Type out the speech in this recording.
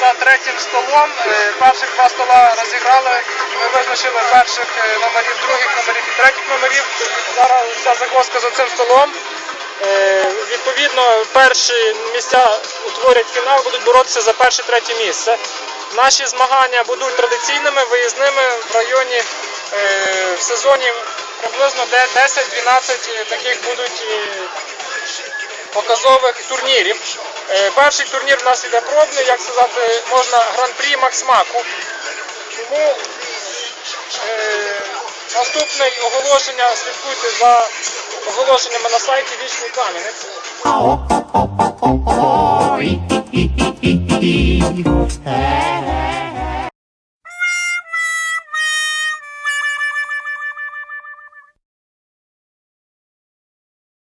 за третім столом. Е, Перших два стола розіграли. Ми визначили перших е, номерів, других номерів і третіх номерів. Зараз вся загвоздка за цим столом. Е, Відповідно, перші місця утворять фінал, будуть боротися за перше третє місце. Наші змагання будуть традиційними, виїзними в районі е, в сезоні приблизно 10-12 таких будуть е, показових турнірів. Е, Перший турнір в нас іде пробний, як сказати, можна гран-прі Максмаку. Тому е, наступне оголошення слідкуйте за оголошеннями на сайті Вічний Кам'янець. É.